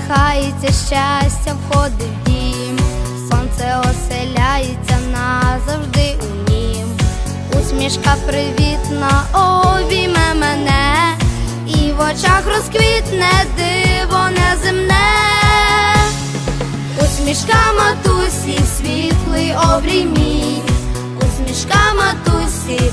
Посміхається щастя, входить в дім, сонце оселяється назавжди у нім. Усмішка привітна обійме мене, і в очах розквітне диво неземне. Усмішка матусі, світлий обрій мій, усмішка матусі,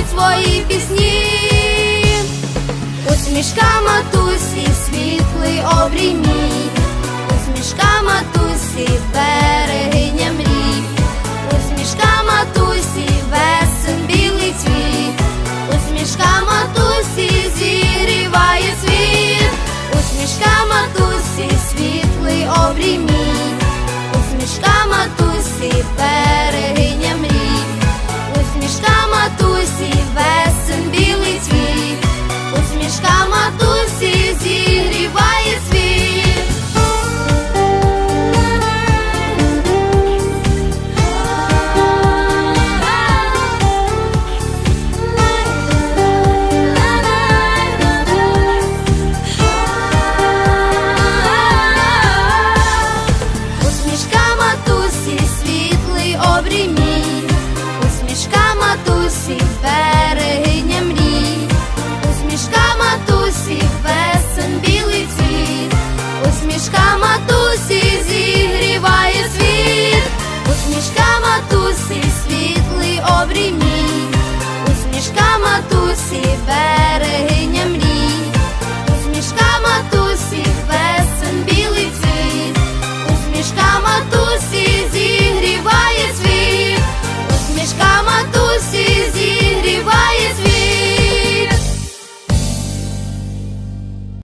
їй свої пісні. Усмішка матусі, світлий обрій мій, усмішка матусі, берегиня мрій, усмішка матусі, весен білий цвіт, усмішка матусі, зігріває світ, усмішка матусі, світлий обрій мій, усмішка матусі, Усмішка матусі зігріває світ, усмішка матусі світлий обрій мій. Усмішка матусі берегиня мрій, усмішка матусі весен білий цвіт, усмішка матусі.